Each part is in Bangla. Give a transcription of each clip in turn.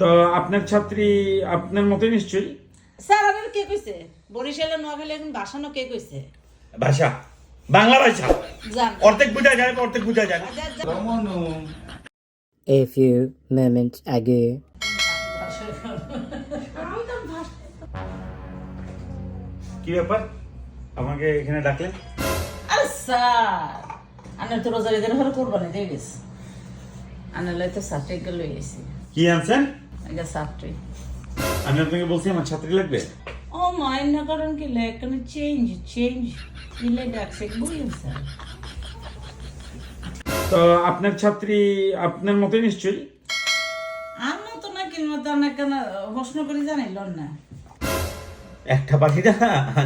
তো আপনার ছাত্রী আপনার মতোই নিশ্চয়ই। স্যার আমার কে কইছে? বরিশালে নোয়াখালী এখন বাসানো কে কইছে? ভাষা। বাংলা ভাষা। জান। অর্ধেক বোঝা যায় অর্ধেক বুঝা যায়। না A few moments ago. কি ব্যাপার? আমাকে এখানে ডাকলেন? আরে স্যার আনার তো রোজার ঈদের ঘরে কোরবানি দিয়ে গেছে। আনার লইতে সার্টিফিকেট লই গেছি। কি আনছেন? আগে সার্টি আমি আপনাকে বলছি আমার ছাত্রী লাগবে? ও মাইন্ড না করেন কি লেখানে চেঞ্জ চেঞ্জ ইলে ডাকছে বুঝলেন স্যার? তো আপনার ছাত্রী আপনার মতোই নিশ্চয়ই? আমি তো না না কেন প্রশ্ন করে না। একটা পাখিটা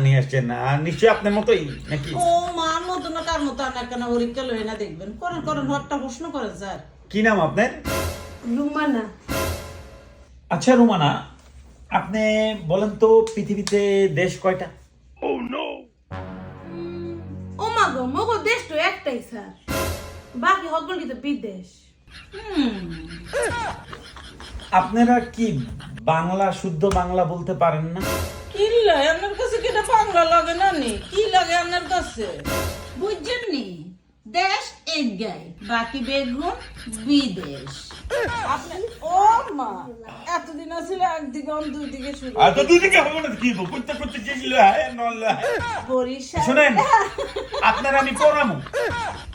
নিয়ে আসছেন না আর নিশ্চয়ই আপনার মতোই নাকি? ও মার মতো না কার মতো আনা কেন পরীক্ষা লই না দেখবেন। করেন করেন হটটা প্রশ্ন করেন স্যার। কি নাম আপনার? লুমানা আচ্ছা রুমানা আপনি বলেন তো পৃথিবীতে দেশ কয়টা? ও মা গো মগো দেশ তো একটাই স্যার। বাকি হকগুলি তো বিদেশ আপনারা কি বাংলা শুদ্ধ বাংলা বলতে পারেন না? কি লাগে আপনার কাছে কি এটা বাংলা লাগে না নি? কি লাগে আপনার কাছে? বুঝছেন নি? গাই বাকি বেগুন বিদেশ ও মা এতদিন আসলে একদিকে অন দুই দিকে শুরু আর তো দুই দিকে হবে না কি করতে করতে চেয়েছিল হ্যাঁ নল বরিশাল। শুনেন আপনার আমি পড়াবো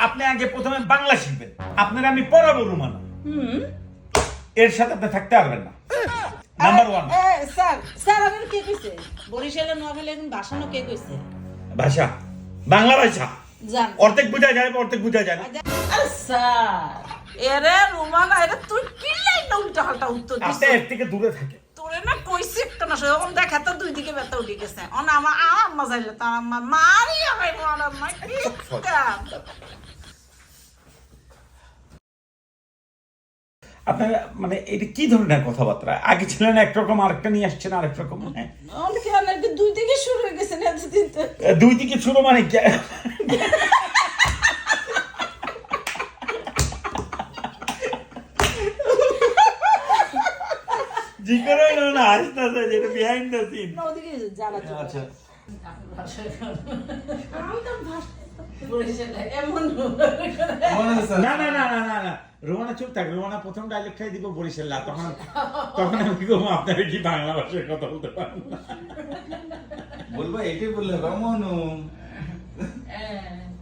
আপনি আগে প্রথমে বাংলা শিখবেন। আপনার আমি পড়াবো রুমানা। হুম। এর সাথে আপনি থাকতে পারবেন না। নাম্বার ওয়ান স্যার স্যার আমার কে কইছে? বরিশালে নোয়াখালী এখন বাসানো কে কইছে? ভাষা। বাংলা ভাষা। অর্ধেক বোঝা যায় অর্ধেক বোঝা যায় না। আরে স্যার এরে রুমানা তুই কি লাইন উল্টা হালটা উত্তর দিছিস? আপনি এর থেকে দূরে থাকে। তোরে না কইছি একটা না দেখা তো দুই দিকে ব্যথা উঠে গেছে। অন আমার তার মারি আমার আম্মা কি? আপনার মানে এটা কি ধরনের কথাবার্তা? আগে ছিলেন একরকম আরেকটা নিয়ে আসছেন আরেক রকম হ্যাঁ? দুই দিকে শুরু হয়ে গেছে। দুই দিকে শুরু মানে কি? না না আসতেছে যেটা বিহাইন্ড দ্য সিন না, ওদিকে জ্বালা আচ্ছা। না না না না না না। রোমানা চুপ থাক রোমানা প্রথম দিব বরিশাল না তখন তখন আমি কি করব আপনারা কি বাংলা ভাষায় কথা বলতে পারেন বলব এটাই বললে রমনু। হ্যাঁ।